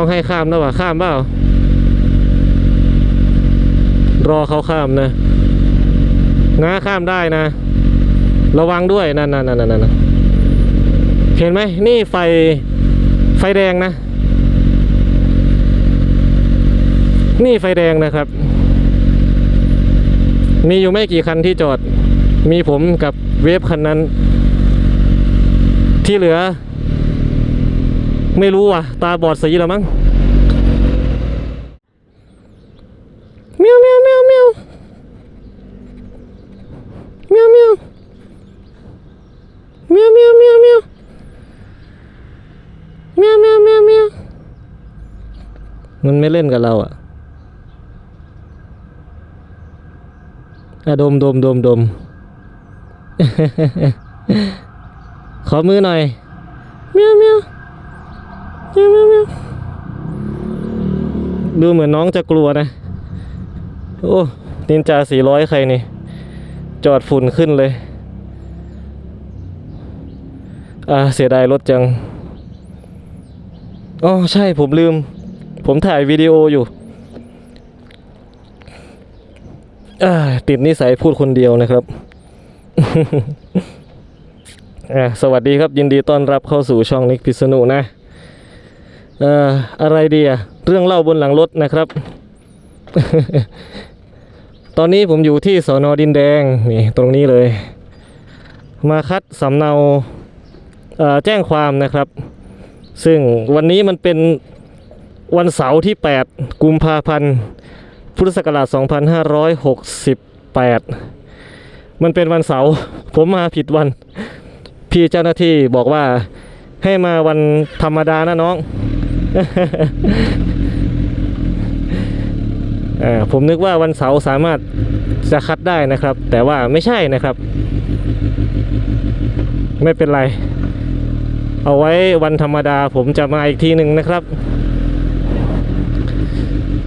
ต้องให้ข้ามนะวะข้ามเปล่ารอเขาข้ามนะง้าข้ามได้นะ ระวังด้วยนั่นนั่นนั่นนั่นนั่นเห็นไหมนี่ไฟไฟแดงนะ นี่ไฟแดงนะครับ มีอยู่ไม่กี่คันที่จอด มีผมกับเวฟคันนั้น ที่เหลือ ไม่รู้ว่ะ ตาบอดสีแล้วมั้ง มันไม่เล่นกับเราอะอะดมดมดมดม ขอมือหน่อยเมียวเมียวเมียวเมียวเมียวดูเหมือนน้องจะกลัวนะ โอ้ นินจาสี่ร้อยใครนี่ จอดฝุ่นขึ้นเลย อ่า เสียดายรถจัง อ๋อ ใช่ผมลืม ผมถ่ายวิดีโออยู่ติดนิสัยพูดคนเดียวนะครับสวัสดีครับยินดีต้อนรับเข้าสู่ช่องนิกพิษณุนะเอ่อะไรดีอะเรื่องเล่าบนหลังรถนะครับ ตอนนี้ผมอยู่ที่สอนอดินแดงนี่ตรงนี้เลย มาคัดสำเนาแจ้งความนะครับ ซึ่งวันนี้มันเป็น วันเสาร์ที่ 8 กุมภาพันธ์ พุทธศักราช 2568 มันเป็นวันเสาร์ผมมาผิดวัน พี่เจ้าหน้าที่บอกว่าให้มาวันธรรมดานะน้องอผมนึกว่าวันเสาร์สามารถจะคัดได้นะครับ แต่ว่าไม่ใช่นะครับ ไม่เป็นไร เอาไว้วันธรรมดาผมจะมาอีกทีหนึ่งนะครับ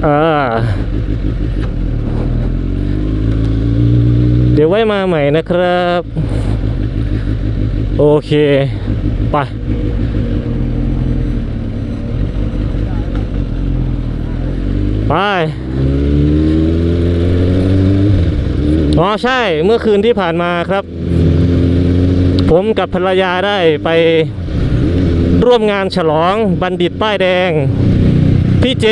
อ่าเดี๋ยวไว้มาใหม่นะครับ โอเค ไปไปอ๋อใช่เมื่อคืนที่ผ่านมาครับ ผมกับภรรยาได้ไปร่วมงานฉลองบัณฑิตป้ายแดง พี่เจ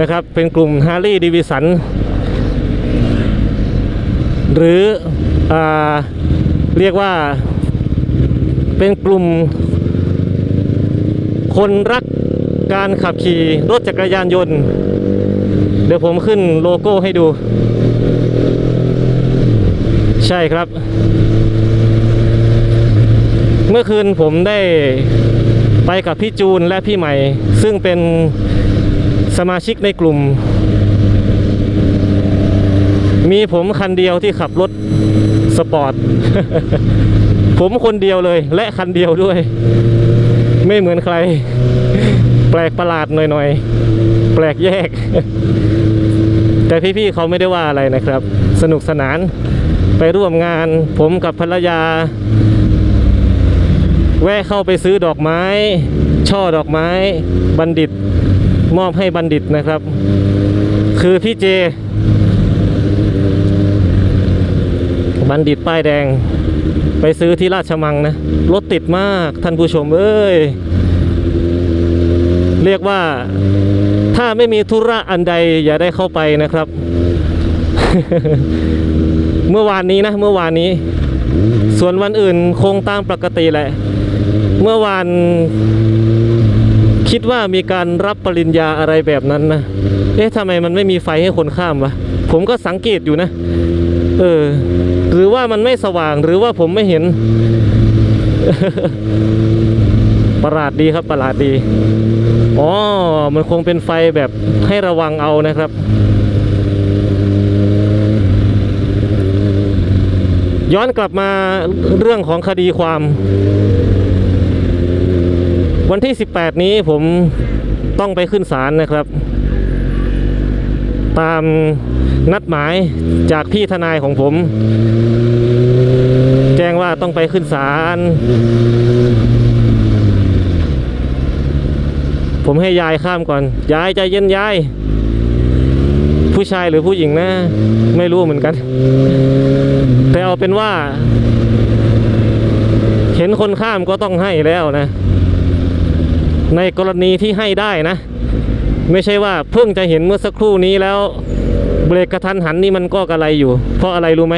นะครับ เป็นกลุ่มฮาร์ลีดิวิสันหรืออเรียกว่าเป็นกลุ่ม คนรักการขับขี่รถจักรยานยนต์ เดี๋ยวผมขึ้นโลโก้ให้ดู ใช่ครับ เมื่อคืนผมได้ไปกับพี่จูนและพี่ใหม่ ซึ่งเป็น สมาชิกในกลุ่ม มีผมคันเดียวที่ขับรถสปอร์ต ผมคนเดียวเลย และคันเดียวด้วย ไม่เหมือนใคร แปลกประหลาดหน่อยๆ แปลกแยก แต่พี่ๆเขาไม่ได้ว่าอะไรนะครับ สนุกสนานไปร่วมงาน ผมกับภรรยา แวะเข้าไปซื้อดอกไม้ ช่อดอกไม้ บัณฑิต มอบให้บัณฑิตนะครับ คือพี่เจ บัณฑิตป้ายแดง ไปซื้อที่ราชมังนะรถติดมากท่านผู้ชมเอ้ย เรียกว่าถ้าไม่มีธุระอันใดอย่าได้เข้าไปนะครับ เมื่อวานนี้นะ เมื่อวานนี้ ส่วนวันอื่นคงตามปกติแหละ เมื่อวาน คิดว่ามีการรับปริญญาอะไรแบบนั้นนะ เอ๊ะทำไมมันไม่มีไฟให้คนข้ามวะ ผมก็สังเกตอยู่นะ เออ หรือว่ามันไม่สว่างหรือว่าผมไม่เห็น ประหลาดดีครับประหลาดดี อ๋อ มันคงเป็นไฟแบบให้ระวังเอานะครับ ย้อนกลับมาเรื่องของคดีความ วันที่ 18 นี้ผมต้องไปขึ้นศาลนะครับ ตามนัดหมายจากพี่ทนายของผม แจ้งว่าต้องไปขึ้นศาลผมให้ยายข้ามก่อน ยายใจเย็นยาย ผู้ชายหรือผู้หญิงนะ ไม่รู้เหมือนกัน แต่เอาเป็นว่า เห็นคนข้ามก็ต้องให้แล้วนะ ในกรณีที่ให้ได้นะ ไม่ใช่ว่าเพิ่งจะเห็นเมื่อสักครู่นี้แล้ว เบรกกระทันหันนี่มันก็กระไรอยู่ เพราะอะไรรู้ไหม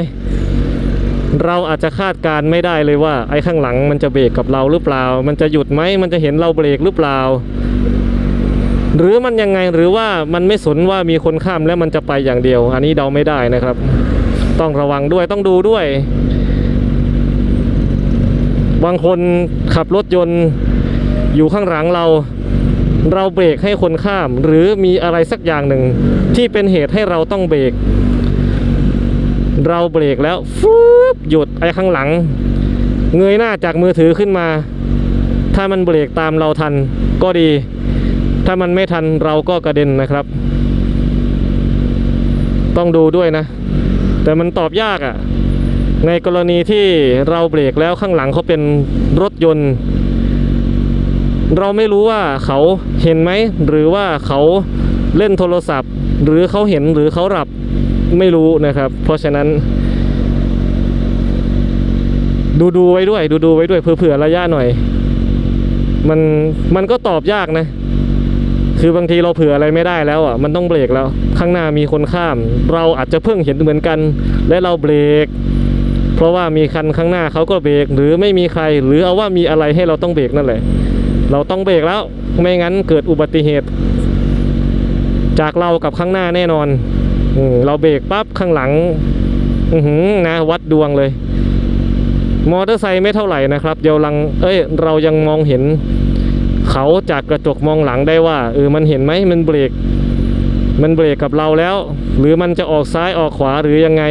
เราอาจจะคาดการณ์ไม่ได้เลยว่า ไอ้ข้างหลังมันจะเบรกกับเราหรือเปล่า มันจะหยุดไหมมันจะเห็นเราเบรกหรือเปล่า หรือมันยังไงหรือว่ามันไม่สนว่ามีคนข้ามแล้วมันจะไปอย่างเดียว อันนี้เดาไม่ได้นะครับ ต้องระวังด้วยต้องดูด้วย บางคนขับรถยนต์ อยู่ข้างหลังเรา เราเบรกให้คนข้าม หรือมีอะไรสักอย่างหนึ่ง ที่เป็นเหตุให้เราต้องเบรกเราเบรกแล้วฟูบหยุดไอ้ข้างหลัง เงยหน้าจากมือถือขึ้นมา ถ้ามันเบรกตามเราทันก็ดี ถ้ามันไม่ทันเราก็กระเด็นนะครับ ต้องดูด้วยนะ แต่มันตอบยากอะ่ะ ในกรณีที่เราเบรกแล้วข้างหลังเขาเป็นรถยนต์ เราไม่รู้ว่าเขาเห็นไหม หรือว่าเขาเล่นโทรศัพท์ หรือเขาเห็นหรือเขาหลับไม่รู้นะครับ เพราะฉะนั้น ดูดูไว้ด้วย ดูดูไว้ด้วยเผื่อระยะหน่อย มันมันก็ตอบยากนะ คือบางทีเราเผื่ออะไรไม่ได้แล้วอะมันต้องเบรกแล้ว ข้างหน้ามีคนข้าม เราอาจจะเพิ่งเห็นเหมือนกัน และเราเบรกเพราะว่ามีคันข้างหน้าเขาก็เบรกหรือไม่มีใคร หรือเอาว่ามีอะไรให้เราต้องเบรกนั่นแหละ เราต้องเบรกแล้ว ไม่งั้นเกิดอุบัติเหตุ จากเรากับข้างหน้าแน่นอนอเราเบรกปั๊บข้างหลังอืนะวัดดวงเลย มอเตอร์ไซค์ไม่เท่าไหร่นะครับเดี๋ยวลังเอ้ย เรายังมองเห็น เขาจากกระจกมองหลังได้ว่าเออมันเห็นไหมมันเบรกมันเบรกกับเราแล้ว หรือมันจะออกซ้ายออกขวาหรือยังไง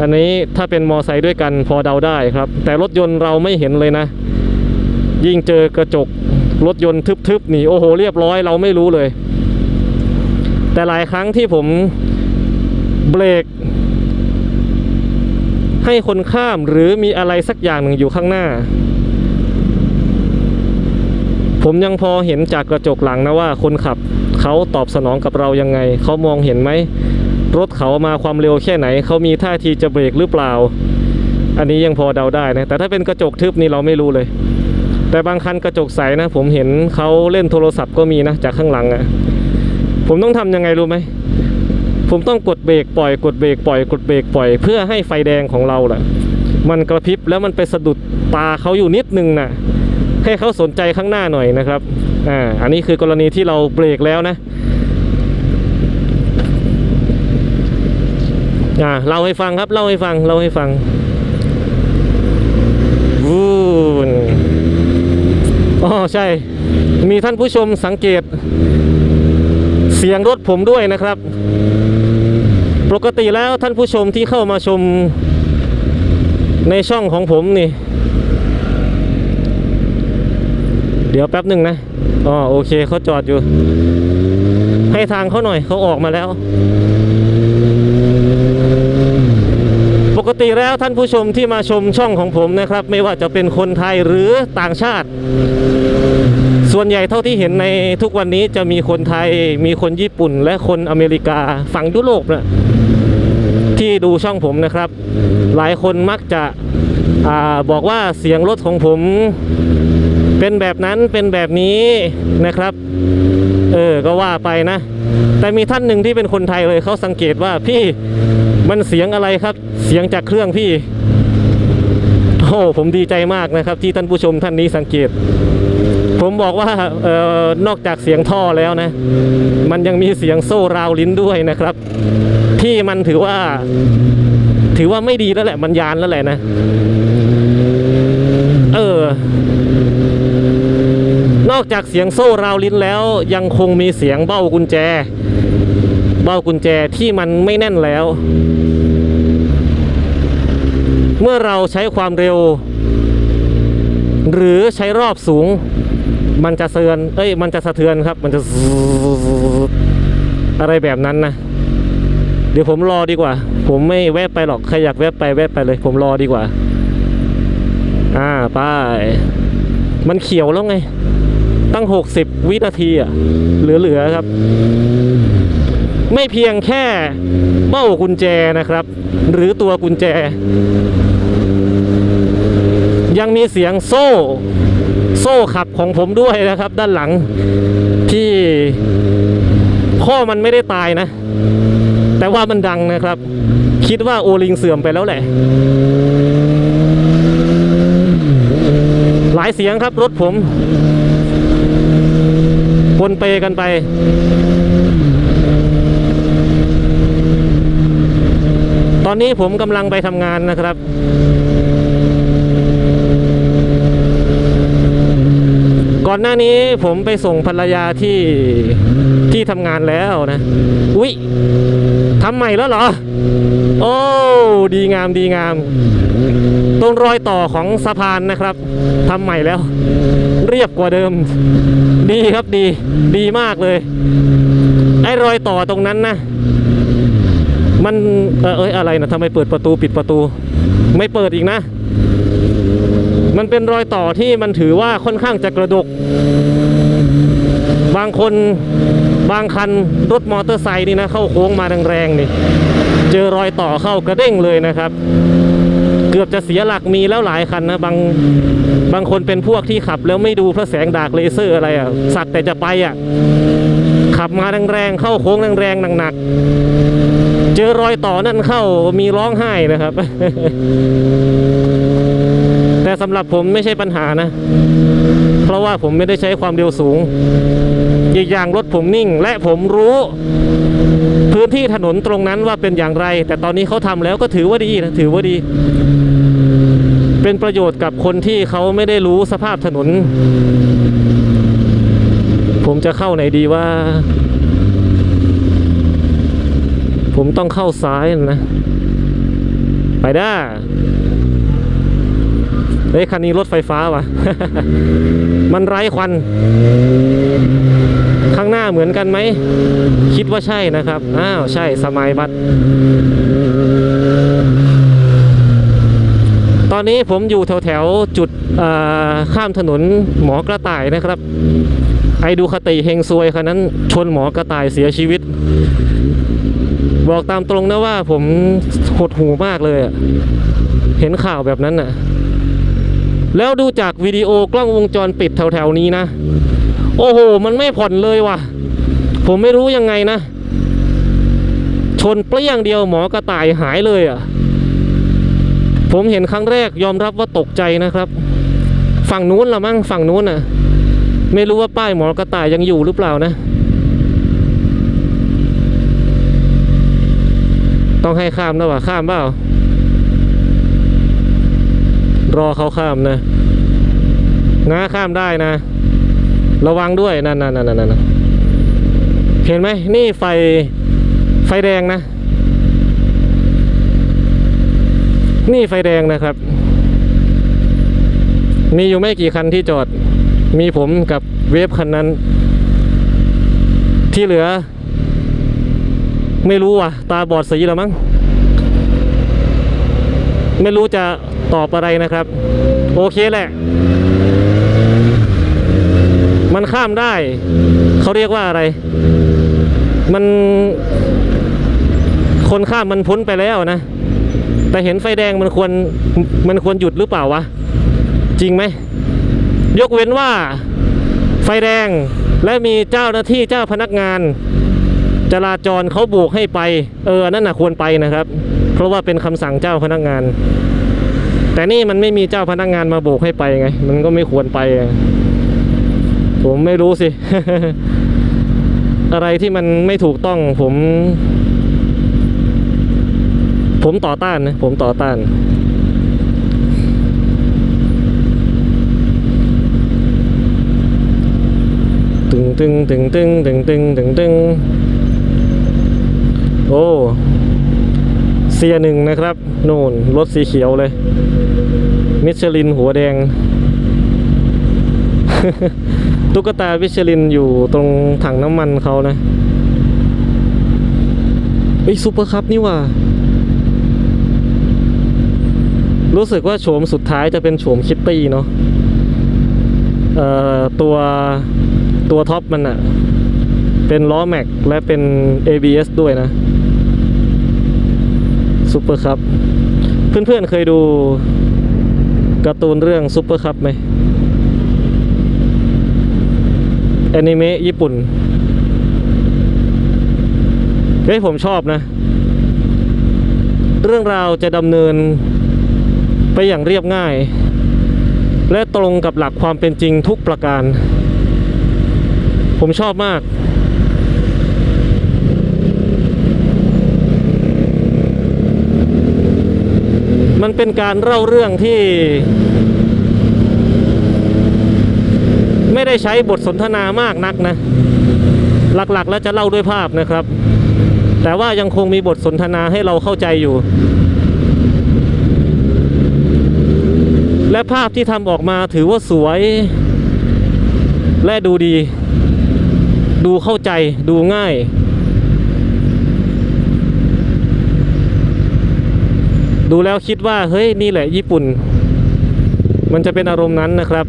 อันนี้ถ้าเป็นมอไซค์ด้วยกันพอเดาได้ครับ แต่รถยนต์เราไม่เห็นเลยนะ ยิ่งเจอกระจกรถยนต์ทึบๆนี่โอ้โหเรียบร้อยเราไม่รู้เลย แต่หลายครั้งที่ผมเบรกให้คนข้ามหรือมีอะไรสักอย่างหนึ่งอยู่ข้างหน้า ผมยังพอเห็นจากกระจกหลังนะว่าคนขับเขาตอบสนองกับเรายังไง เขามองเห็นไหม รถเขามาความเร็วแค่ไหน เขามีท่าทีจะเบรกหรือเปล่า อันนี้ยังพอเดาได้นะ แต่ถ้าเป็นกระจกทึบนี่เราไม่รู้เลย แต่บางคันกระจกใสนะ ผมเห็นเขาเล่นโทรศัพท์ก็มีนะจากข้างหลังอะ่ะผมต้องทำยังไงรู้ไหมผมต้องกดเบรกปล่อยกดเบรกปล่อยกดเบรกปล่อย เพื่อให้ไฟแดงของเราแหละมันกระพริบแล้วมันไปสะดุดตาเขาอยู่นิดนึงน่ะให้เขาสนใจข้างหน้าหน่อยนะครับอ่าอันนี้คือกรณีที่เราเบรกแล้วนะอ่าเล่าให้ฟังครับเล่าให้ฟังเล่าให้ฟังวูน อ๋อใช่ มีท่านผู้ชมสังเกต เสียงรถผมด้วยนะครับ ปกติแล้วท่านผู้ชมที่เข้ามาชมในช่องของผมนี่ เดี๋ยวแป๊บหนึ่งนะอ๋อโอเคเขาจอดอยู่ ให้ทางเขาหน่อยเขาออกมาแล้ว ปกติแล้วท่านผู้ชมที่มาชมช่องของผมนะครับ ไม่ว่าจะเป็นคนไทยหรือต่างชาติ ส่วนใหญ่เท่าที่เห็นในทุกวันนี้จะมีคนไทย มีคนญี่ปุ่น และคนอเมริกาฝั่งยุโรปนะที่ดูช่องผมนะครับ หลายคนมักจะอบอกว่าเสียงรถของผมเป็นแบบนั้นเป็นแบบนี้นะครับ เออ ก็ว่าไปนะ แต่มีท่านหนึ่งที่เป็นคนไทยเลยเขาสังเกตว่าพี่มันเสียงอะไรครับ เสียงจากเครื่องพี่ โอ้ผมดีใจมากนะครับ ที่ท่านผู้ชมท่านนี้สังเกต ผมบอกว่าเออนอกจากเสียงท่อแล้วนะ มันยังมีเสียงโซ่ราวลิ้นด้วยนะครับ ที่มันถือว่า ถือว่าไม่ดีแล้วแหละมันยานแล้วแหละนะ เออนอกจากเสียงโซ่ราวลิ้นแล้วยังคงมีเสียงเบ้ากุญแจ เบ้ากุญแจที่มันไม่แน่นแล้ว เมื่อเราใช้ความเร็ว หรือใช้รอบสูง มันจะเสือนเอ้ยมันจะสะเทือนครับ มันจะอะไรแบบนั้นนะเดี๋ยวผมรอดีกว่า ผมไม่แวะไปหรอกใครอยากแวะไปแวะไปเลย ผมรอดีกว่า อ่าไปมันเขียวแล้วไง ตั้ง 60 วินาทีอะเหลือๆครับ ไม่เพียงแค่เบ้ากุญแจนะครับ หรือตัวกุญแจ ยังมีเสียงโซ่โซ่ขับของผมด้วยนะครับ ด้านหลังที่ข้อมันไม่ได้ตายนะ แต่ว่ามันดังนะครับ คิดว่าโอลิงเสื่อมไปแล้วแหละ หลายเสียงครับรถผมปนเปกันไปตอนนี้ผมกำลังไปทำงานนะครับ ก่อนหน้านี้ผมไปส่งภรรยาที่ที่ทำงานแล้วนะ อุ๊ยทำใหม่แล้วเหรอ โอ้ ดีงามดีงาม ตรงรอยต่อของสะพานนะครับทำใหม่แล้ว เรียบกว่าเดิม ดีครับดี ดีมากเลย ไอ้รอยต่อตรงนั้นนะ มัน เออเอ้ยอะไรนะทำไมเปิดประตูปิดประตู ไม่เปิดอีกนะ มันเป็นรอยต่อที่มันถือว่าค่อนข้างจะกระดก บางคนบางคันรถมอเตอร์ไซค์นี่นะเข้าโค้งมาแรงๆนี่เจอรอยต่อเข้ากระเด้งเลยนะครับ เกือบจะเสียหลักมีแล้วหลายคันนะบางบางคนเป็นพวกที่ขับ แล้วไม่ดูพระแสงดากเลเซอร์อะไรอะสักแต่จะไปอะขับมาแรงๆเข้าโค้งแรงๆหนักๆเจอรอยต่อนั่นเข้ามีร้องไห้นะครับ สำหรับผมไม่ใช่ปัญหานะ เพราะว่าผมไม่ได้ใช้ความเร็วสูง อีกอย่างรถผมนิ่ง และผมรู้ พื้นที่ถนนตรงนั้นว่าเป็นอย่างไร แต่ตอนนี้เขาทำแล้วก็ถือว่าดีนะถือว่าดี เป็นประโยชน์กับคนที่เขาไม่ได้รู้สภาพถนน ผมจะเข้าไหนดีว่า ผมต้องเข้าซ้ายนะ ไปได้ เฮ้ยคันนี้รถไฟฟ้าวะมันไร้ควัน ข้างหน้าเหมือนกันไหม คิดว่าใช่นะครับ อ้าว ใช่สมัยบัตรตอนนี้ผมอยู่แถวแถวจุดข้ามถนนหมอกระต่ายนะครับ ไอดูคติเฮงซวยคันนั้น ชนหมอกระต่ายเสียชีวิต บอกตามตรงนะว่าผมหดหูมากเลยอะเห็นข่าวแบบนั้นน่ะ แล้วดูจากวิดีโอกล้องวงจรปิดแถวๆนี้นะ โอ้โห มันไม่ผ่อนเลยว่ะ ผมไม่รู้ยังไงนะ ชนเปรี้ยงเดียวหมอกระต่ายหายเลยอะ ผมเห็นครั้งแรกยอมรับว่าตกใจนะครับ ฝั่งนู้นละมั้งฝั่งนู้นน่ะ ไม่รู้ว่าป้ายหมอกระต่ายยังอยู่หรือเปล่านะต้องให้ข้ามนะวะข้ามเปล่า รอเขาข้ามนะนะข้ามได้นะ ระวังด้วยนั่นนั่นนั่นนั่นนั่นเห็นไหมนี่ไฟไฟแดงนะ นี่ไฟแดงนะครับ มีอยู่ไม่กี่คันที่จอด มีผมกับเวฟคันนั้น ที่เหลือ ไม่รู้ว่ะ ตาบอดสีแล้วมั้ง ไม่รู้จะตอบอะไรนะครับ โอเคแหละ มันข้ามได้ เขาเรียกว่าอะไร มัน คนข้ามมันพ้นไปแล้วนะ แต่เห็นไฟแดงมันควรมันควรหยุดหรือเปล่าวะ จริงไหม ยกเว้นว่า ไฟแดงและมีเจ้าหน้าที่เจ้าพนักงานจราจรเขาโบกให้ไป เออนั่นน่ะควรไปนะครับ เพราะว่าเป็นคำสั่งเจ้าพนักงาน แต่นี่มันไม่มีเจ้าพนักงานมาโบกให้ไปไง มันก็ไม่ควรไป ผมไม่รู้สิ อะไรที่มันไม่ถูกต้องผม ผมต่อต้านนะ ผมต่อต้านตึงตึงตึงตึงตึงตึงตึงตึงโอ้ เซียหนึ่งนะครับโน่นรถสีเขียวเลย มิชลินหัวแดง ตุ๊กตามิชลินอยู่ตรงถังน้ำมันเขานะเฮ้ยซูเปอร์คัพนี่ว่า รู้สึกว่าโฉมสุดท้ายจะเป็นโฉมคิตตี้เนาะเอ่อตัวตัวท็อปมันอะเป็นล้อแม็กและเป็น ABS ด้วยนะ ซูเปอร์คัพเพื่อนๆเคยดูการ์ตูนเรื่องซูเปอร์คัพไหมแอนิเมะญี่ปุ่น เฮ้ยผมชอบนะ เรื่องราวจะดำเนินไปอย่างเรียบง่าย และตรงกับหลักความเป็นจริงทุกประการ ผมชอบมาก เป็นการเล่าเรื่องที่ ไม่ได้ใช้บทสนทนามากนักนะ หลักๆ แล้วจะเล่าด้วยภาพนะครับ แต่ว่ายังคงมีบทสนทนาให้เราเข้าใจอยู่ และภาพที่ทำออกมาถือว่าสวย และดูดี ดูเข้าใจดูง่าย ดูแล้วคิดว่าเฮ้ยนี่แหละญี่ปุ่น มันจะเป็นอารมณ์นั้นนะครับ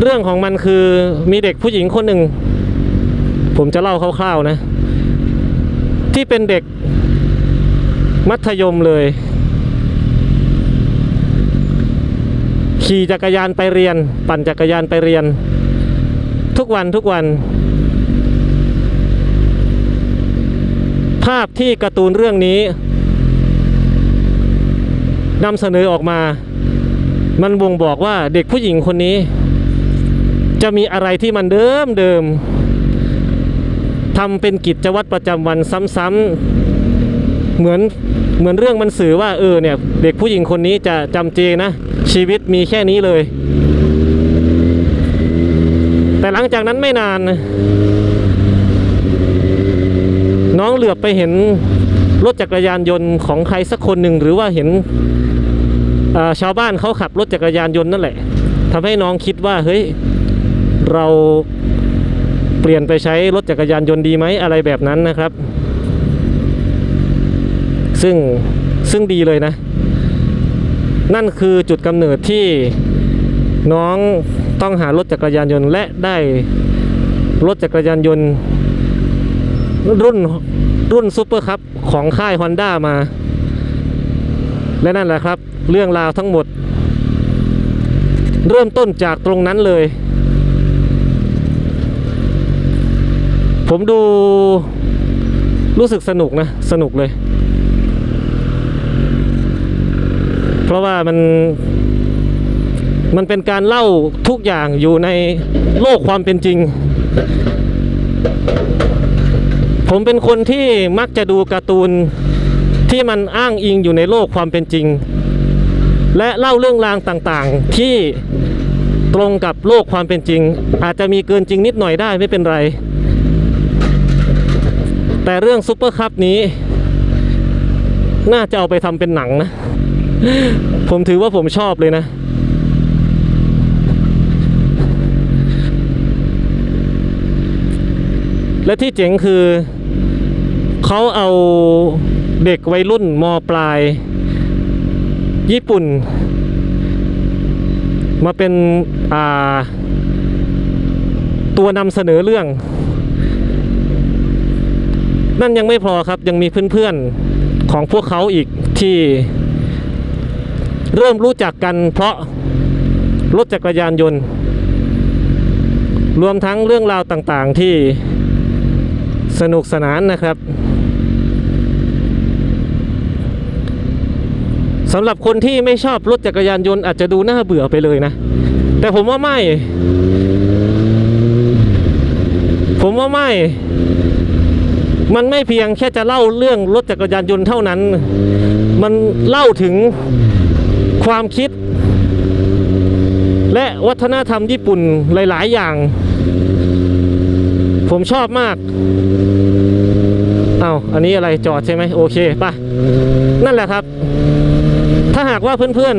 เรื่องของมันคือมีเด็กผู้หญิงคนหนึ่ง ผมจะเล่าคร่าวๆนะ ที่เป็นเด็กมัธยมเลย ขี่จักรยานไปเรียน ปั่นจักรยานไปเรียน ทุกวันทุกวัน ภาพที่การ์ตูนเรื่องนี้นำเสนอออกมา มันบ่งบอกว่าเด็กผู้หญิงคนนี้ จะมีอะไรที่มันเดิมเดิมทำเป็นกิจวัตรประจำวันซ้ำๆเหมือนเหมือนเรื่องมันสื่อว่าเออเนี่ยเด็กผู้หญิงคนนี้จะจำเจนะ ชีวิตมีแค่นี้เลย แต่หลังจากนั้นไม่นาน น้องเหลือบไปเห็นรถจักรยานยนต์ของใครสักคนหนึ่งหรือว่าเห็นชาวบ้านเขาขับรถจักรยานยนต์นั่นแหละทำให้น้องคิดว่าเฮ้ยเราเปลี่ยนไปใช้รถจักรยานยนต์ดีไหมอะไรแบบนั้นนะครับ ซึ่งซึ่งดีเลยนะ นั่นคือจุดกำเนิดที่น้องต้องหารถจักรยานยนต์และได้รถจักรยานยนต์รุ่น รุ่นซูเปอร์คัพของค่าย Honda มา และนั่นแหละครับ เรื่องราวทั้งหมด เริ่มต้นจากตรงนั้นเลย ผมดูรู้สึกสนุกนะ สนุกเลย เพราะว่ามันมันเป็นการเล่าทุกอย่างอยู่ในโลกความเป็นจริง ผมเป็นคนที่มักจะดูการ์ตูนที่มันอ้างอิงอยู่ในโลกความเป็นจริง และเล่าเรื่องราวต่างๆ ที่ตรงกับโลกความเป็นจริง อาจจะมีเกินจริงนิดหน่อยได้ไม่เป็นไร แต่เรื่องซุปเปอร์คัพนี้ น่าจะเอาไปทำเป็นหนังนะ ผมถือว่าผมชอบเลยนะ และที่เจ๋งคือเขาเอาเด็กวัยรุ่นมปลาย ญี่ปุ่น มาเป็นตัวนำเสนอเรื่อง นั่นยังไม่พอครับยังมีเพื่อนๆของพวกเขาอีกที่ เริ่มรู้จักกันเพราะรถจักรยานยนต์ รวมทั้งเรื่องราวต่างๆที่ สนุกสนานนะครับสำหรับคนที่ไม่ชอบรถจักรยานยนต์อาจจะดูน่าเบื่อไปเลยนะ แต่ผมว่าไม่ ผมว่าไม่ มันไม่เพียงแค่จะเล่าเรื่องรถจักรยานยนต์เท่านั้น มันเล่าถึงความคิด และวัฒนธรรมญี่ปุ่นหลาย ๆ อย่าง ผมชอบมาก เอา้าอันนี้อะไรจอดใช่ไหมโอเคปะนั่นแหละครับ ถ้าหากว่าเพื่อน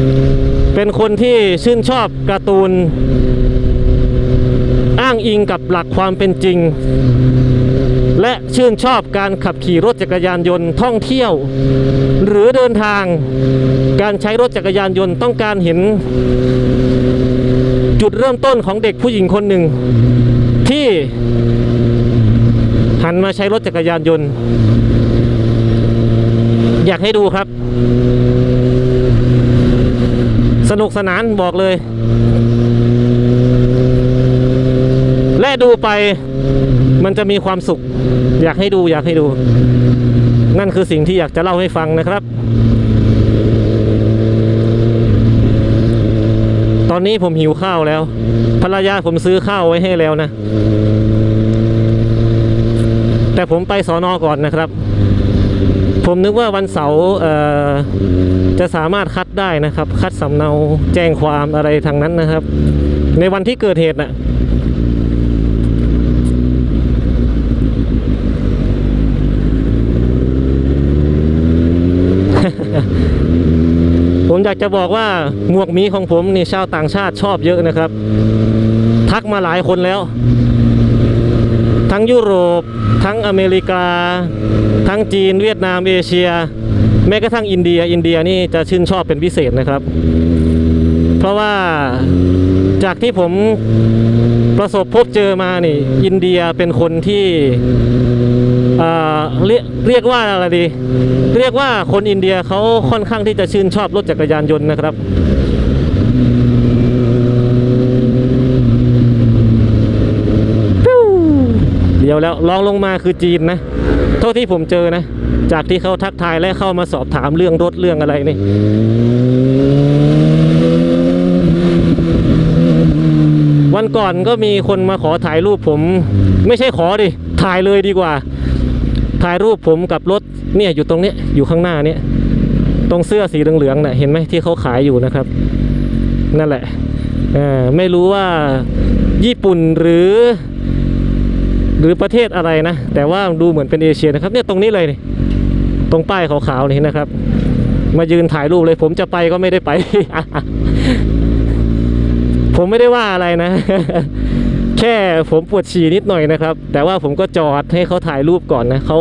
ๆ เป็นคนที่ชื่นชอบการ์ตูน อ้างอิงกับหลักความเป็นจริง และชื่นชอบการขับขี่รถจักรยานยนต์ท่องเที่ยว หรือเดินทาง การใช้รถจักรยานยนต์ต้องการเห็น จุดเริ่มต้นของเด็กผู้หญิงคนหนึ่ง ที่หันมาใช้รถจักรยานยนต์ อยากให้ดูครับ สนุกสนานบอกเลย และดูไปมันจะมีความสุข อยากให้ดูอยากให้ดู นั่นคือสิ่งที่อยากจะเล่าให้ฟังนะครับ อนนี้ผมหิวข้าวแล้ว ภรรยาผมซื้อข้าวไว้ให้แล้วนะ แต่ผมไปสอนอก่อนนะครับ ผมนึกว่าวันเสาร์จะสามารถคัดได้นะครับ คัดสำเนาแจ้งความอะไรทางนั้นนะครับ ในวันที่เกิดเหตุน่ะมอยากจะบอกว่าหมวกหมีของผมนี่ชาวต่างชาติชอบเยอะนะครับ ทักมาหลายคนแล้ว ทั้งยุโรป ทั้งอเมริกา ทั้งจีน เวียดนามเอเชีย แม้กระทั่งอินเดีย อินเดียนี่จะชื่นชอบเป็นพิเศษนะครับ เพราะว่า จากที่ผมประสบพบเจอมานี่ อินเดียเป็นคนที่เรียกเรียกว่าอะไรดี เรียกว่าคนอินเดียเขาค่อนข้างที่จะชื่นชอบรถจักรยานยนต์นะครับเดี๋ยวแล้วลองลงมาคือจีนนะ เท่าที่ผมเจอนะ จากที่เขาทักทายและเข้ามาสอบถามเรื่องรถเรื่องอะไรนี่ วันก่อนก็มีคนมาขอถ่ายรูปผม ไม่ใช่ขอดิถ่ายเลยดีกว่า ถ่ายรูปผมกับรถเนี่ยอยู่ตรงเนี้ยอยู่ข้างหน้าเนี่ยตรงเสื้อสีเหลืองๆน่ะเห็นไหมที่เขาขายอยู่นะครับ นั่นแหละเอ่อไม่รู้ว่าญี่ปุ่นหรือ หรือประเทศอะไรนะ แต่ว่าดูเหมือนเป็นเอเชียนะครับเนี่ยตรงนี้เลยนี่ตรงป้ายขาวๆนี่นะครับ มายืนถ่ายรูปเลยผมจะไปก็ไม่ได้ไป ผมไม่ได้ว่าอะไรนะ แค่ผมปวดฉี่นิดหน่อยนะครับ แต่ว่าผมก็จอดให้เขาถ่ายรูปก่อนนะเขา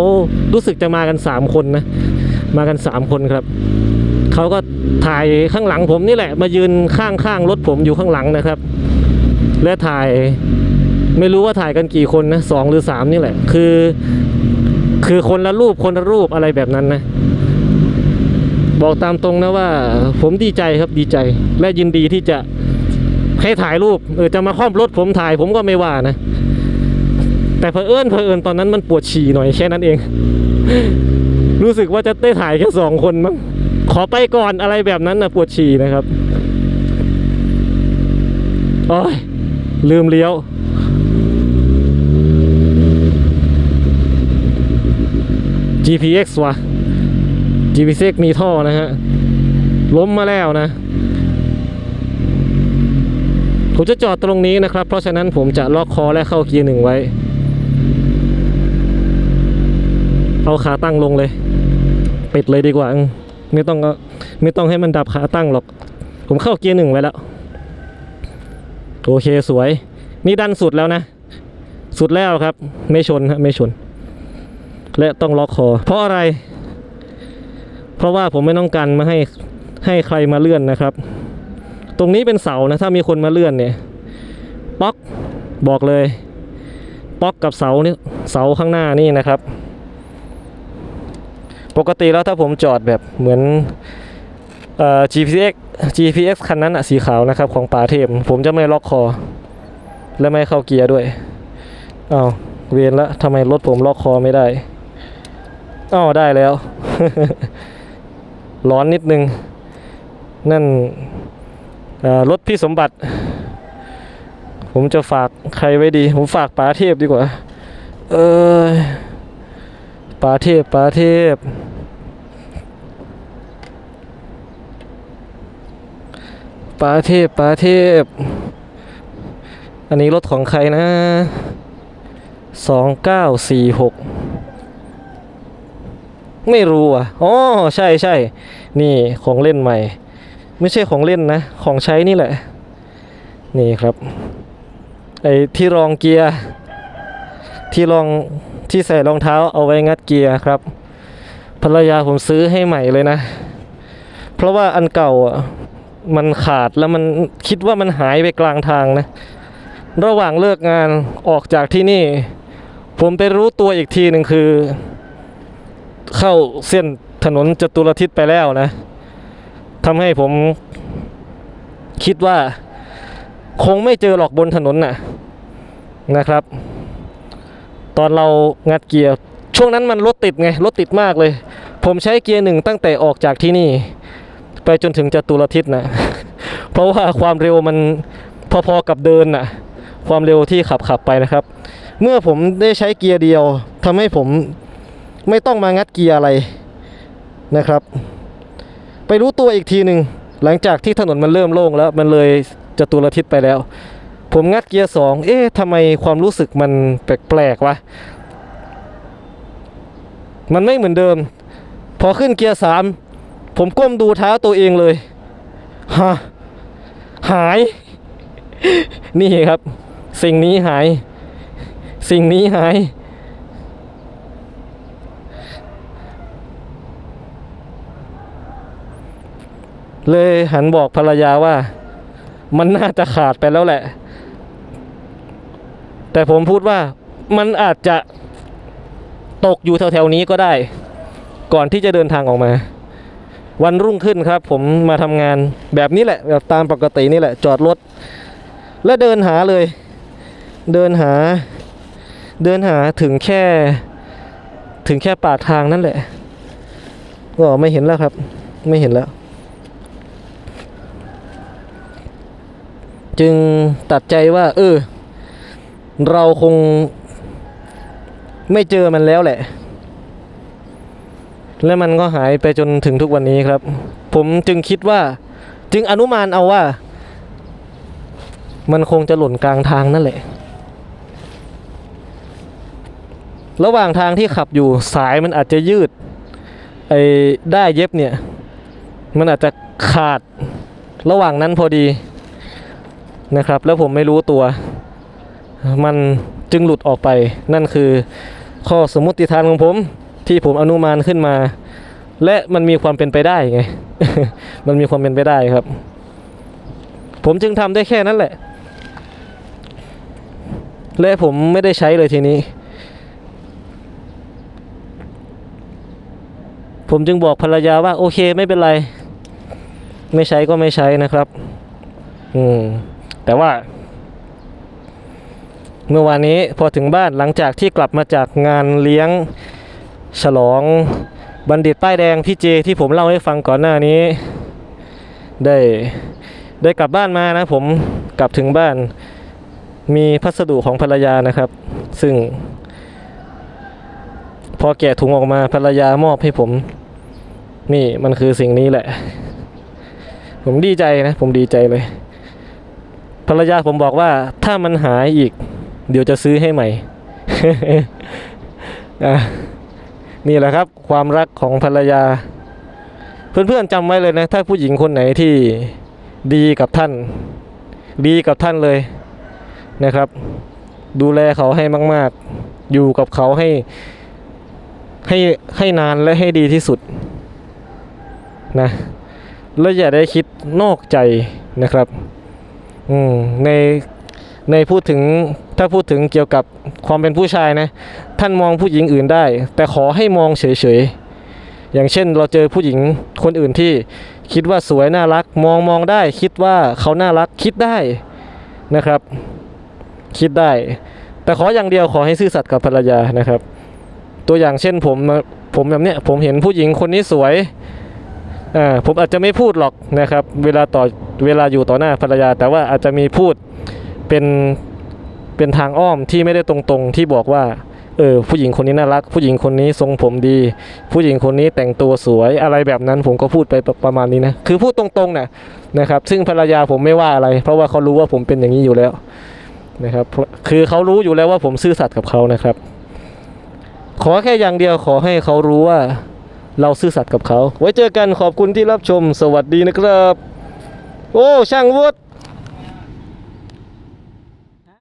รู้สึกจะมากันสามคนนะ มากันสามคนครับเขาก็ถ่ายข้างหลังผมนี่แหละ มายืนข้างๆรถผมอยู่ข้างหลังนะครับ และถ่ายไม่รู้ว่าถ่ายกันกี่คนนะสองหรือสามนี่แหละ คือ คือคนละรูปคนละรูปอะไรแบบนั้นนะบอกตามตรงนะว่า ผมดีใจครับดีใจ และยินดีที่จะ ให้ถ่ายรูปเออจะมาคล่อมรถผมถ่ายผมก็ไม่ว่านะ แต่เผอิญเผอิญตอนนั้นมันปวดฉี่หน่อยแค่นั้นเอง รู้สึกว่าจะได้ถ่ายแค่สองคนมั้งขอไปก่อนอะไรแบบนั้นนะปวดฉี่นะครับโอ้ยลืมเลี้ยว GPX ว่ะ GPX มีท่อนะฮะล้มมาแล้วนะ ผมจะจอดตรงนี้นะครับ เพราะฉะนั้นผมจะล็อกคอและเข้าเกียร์หนึ่งไว้ เอาขาตั้งลงเลย ปิดเลยดีกว่า ไม่ต้องไม่ต้องให้มันดับขาตั้งหรอก ผมเข้าเกียร์หนึ่งไว้แล้ว โอเคสวย นี่ดันสุดแล้วนะ สุดแล้วครับ ไม่ชนฮะไม่ชน และต้องล็อกคอ เพราะอะไร เพราะว่าผมไม่ต้องการมาให้ให้ใครมาเลื่อนนะครับ ตรงนี้เป็นเสานะ ถ้ามีคนมาเลื่อนเนี่ยป๊อกบอกเลย ป๊อกกับเสานี่เสาข้างหน้านี่นะครับ ปกติแล้วถ้าผมจอดแบบเหมือนเอ่อ GPX GPX คันนั้นอะสีขาวนะครับ ของป่าเทพผมจะไม่ล็อกคอ และไม่เข้าเกียร์ด้วยอ้าวเวียนละทำไมรถผมล็อกคอไม่ได้อ้าวได้แล้ว ร้อนนิดนึง นั่น รถพี่สมบัติ ผมจะฝากใครไว้ดี ผมฝากป๋าเทพดีกว่า เออป๋าเทพป๋าเทพป๋าเทพป๋าเทพ อันนี้รถของใครนะสองเก้าสี่หกไม่รู้อะ อ๋อ ใช่ใช่ นี่ของเล่นใหม่ ไม่ใช่ของเล่นนะ ของใช้นี่แหละ นี่ครับ ไอ้ที่รองเกียร์ ที่รองที่ใส่รองเท้าเอาไว้งัดเกียร์ครับ ภรรยาผมซื้อให้ใหม่เลยนะ เพราะว่าอันเก่าอะมันขาดแล้วมันคิดว่ามันหายไปกลางทางนะ ระหว่างเลิกงานออกจากที่นี่ ผมไปรู้ตัวอีกทีหนึ่งคือ เข้าเส้นถนนจตุรทิศไปแล้วนะ ทำให้ผมคิดว่าคงไม่เจอหรอกบนถนนน่ะนะครับ ตอนเรางัดเกียร์ช่วงนั้นมันรถติดไงรถติดมากเลย ผมใช้เกียร์หนึ่งตั้งแต่ออกจากที่นี่ ไปจนถึงจตุรทิศนะเพราะว่าความเร็วมันพอๆกับเดินน่ะ ความเร็วที่ขับขับไปนะครับ เมื่อผมได้ใช้เกียร์เดียวทำให้ผมไม่ต้องมางัดเกียร์อะไรนะครับ ไปรู้ตัวอีกทีหนึ่งหลังจากที่ถนนมันเริ่มโล่งแล้วมันเลยจะตุรทิศไปแล้ว ผมงัดเกียร์สองเอ๊ะทำไมความรู้สึกมันแปลกๆวะมันไม่เหมือนเดิม พอขึ้นเกียร์สามผมก้มดูเท้าตัวเองเลยฮะหาย นี่ครับ สิ่งนี้หาย สิ่งนี้หาย เลยหันบอกภรรยาว่า มันน่าจะขาดไปแล้วแหละ แต่ผมพูดว่ามันอาจจะตกอยู่แถวๆนี้ก็ได้ ก่อนที่จะเดินทางออกมา วันรุ่งขึ้นครับ ผมมาทำงานแบบนี้แหละแบบตามปกตินี่แหละ จอดรถ และเดินหาเลย เดินหา เดินหาถึงแค่ ถึงแค่ปากทางนั่นแหละก็ไม่เห็นแล้วครับ ไม่เห็นแล้ว จึงตัดใจว่า เออ เราคงไม่เจอมันแล้วแหละ และมันก็หายไปจนถึงทุกวันนี้ครับ ผมจึงคิดว่า จึงอนุมานเอาว่า มันคงจะหล่นกลางทางนั่นแหละ ระหว่างทางที่ขับอยู่สายมันอาจจะยืดไอ้ได้เย็บเนี่ย มันอาจจะขาดระหว่างนั้นพอดี นะครับ แล้วผมไม่รู้ตัว มันจึงหลุดออกไป นั่นคือข้อสมมติฐานของผมที่ผมอนุมานขึ้นมา และมันมีความเป็นไปได้ไง มันมีความเป็นไปได้ครับ ผมจึงทำได้แค่นั้นแหละ และผมไม่ได้ใช้เลยทีนี้ ผมจึงบอกภรรยาว่า โอเคไม่เป็นไร ไม่ใช้ก็ไม่ใช้นะครับ อืม แต่ว่า เมื่อวานนี้พอถึงบ้านหลังจากที่กลับมาจากงานเลี้ยงฉลองบัณฑิตป้ายแดงพี่เจที่ผมเล่าให้ฟังก่อนหน้านี้ ได้ได้กลับบ้านมานะ ผมกลับถึงบ้าน มีพัสดุของภรรยานะครับ ซึ่ง พอแกะถุงออกมาภรรยามอบให้ผม นี่มันคือสิ่งนี้แหละ ผมดีใจนะ ผมดีใจเลย ภรรยาผมบอกว่าถ้ามันหายอีก เดี๋ยวจะซื้อให้ใหม่นี่แหละครับ ความรักของภรรยา เพื่อนๆจำไว้เลยนะ ถ้าผู้หญิงคนไหนที่ดีกับท่าน ดีกับท่านเลยนะครับ ดูแลเขาให้มาก ๆ อยู่กับเขาให้ให้ให้นานและให้ดีที่สุดนะแล้วอย่าได้คิดนอกใจนะครับ อืมในในพูดถึงถ้าพูดถึงเกี่ยวกับความเป็นผู้ชายนะ ท่านมองผู้หญิงอื่นได้ แต่ขอให้มองเฉยๆ อย่างเช่นเราเจอผู้หญิงคนอื่นที่คิดว่าสวยน่ารัก มองมองได้ คิดว่าเขาน่ารักคิดได้นะครับ คิดได้ แต่ขออย่างเดียวขอให้ซื่อสัตย์กับภรรยานะครับ ตัวอย่างเช่นผมผมแบบเนี้ยผมเห็นผู้หญิงคนนี้สวยอ่าผมอาจจะไม่พูดหรอกนะครับ เวลาต่อ เวลาอยู่ต่อหน้าภรรยา แต่ว่าอาจจะมีพูดเป็นเป็นทางอ้อมที่ไม่ได้ตรงๆ ที่บอกว่าเออผู้หญิงคนนี้น่ารัก ผู้หญิงคนนี้ทรงผมดี ผู้หญิงคนนี้แต่งตัวสวยอะไรแบบนั้นผมก็พูดไปประมาณนี้นะคือพูดตรงๆนะนะครับ ซึ่งภรรยาผมไม่ว่าอะไร เพราะว่าเขารู้ว่าผมเป็นอย่างนี้อยู่แล้วนะครับคือเขารู้อยู่แล้วว่าผมซื่อสัตย์กับเขานะครับ ขอแค่อย่างเดียวขอให้เขารู้ว่า เราซื่อสัตย์กับเขา ไว้เจอกันขอบคุณที่รับชม สวัสดีนะครับ โอ้ช่างวุฒิ